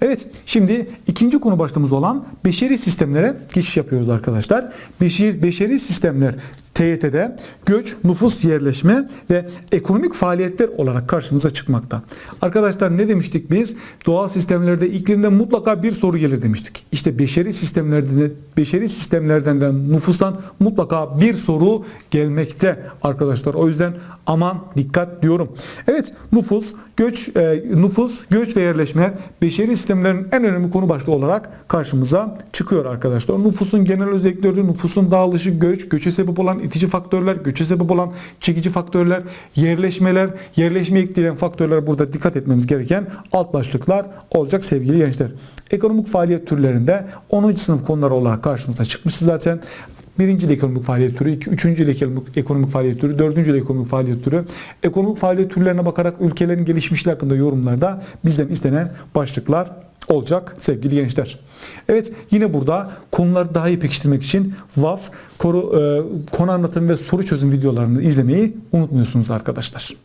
Evet, şimdi ikinci konu başlığımız olan beşeri sistemlere geçiş yapıyoruz arkadaşlar. Beşeri, beşeri sistemler TYT'de göç, nüfus yerleşme ve ekonomik faaliyetler olarak karşımıza çıkmakta. Arkadaşlar ne demiştik biz? Doğal sistemlerde iklimde mutlaka bir soru gelir demiştik. İşte beşeri sistemlerde de, beşeri sistemlerden de nüfustan mutlaka bir soru gelmekte arkadaşlar. O yüzden aman dikkat diyorum. Evet, nüfus, göç, e, nüfus, göç ve yerleşme beşeri sistemlerin en önemli konu başlığı olarak karşımıza çıkıyor arkadaşlar. Nüfusun genel özellikleri, nüfusun dağılışı, göç, göçe sebep olan itici faktörler, göçe sebep olan çekici faktörler, yerleşmeler, yerleşme etkileyen faktörler burada dikkat etmemiz gereken alt başlıklar olacak sevgili gençler. Ekonomik faaliyet türlerinde 10. sınıf konuları olarak karşımıza çıkmıştı zaten. Birinci ekonomik faaliyet türü, iki, üçüncü ekonomik, ekonomik faaliyet türü, dördüncü ekonomik faaliyet türü. Ekonomik faaliyet türlerine bakarak ülkelerin gelişmişliği hakkında yorumlarda bizden istenen başlıklar olacak sevgili gençler. Evet yine burada konuları daha iyi pekiştirmek için VAF, koru, e, konu anlatım ve soru çözüm videolarını izlemeyi unutmuyorsunuz arkadaşlar.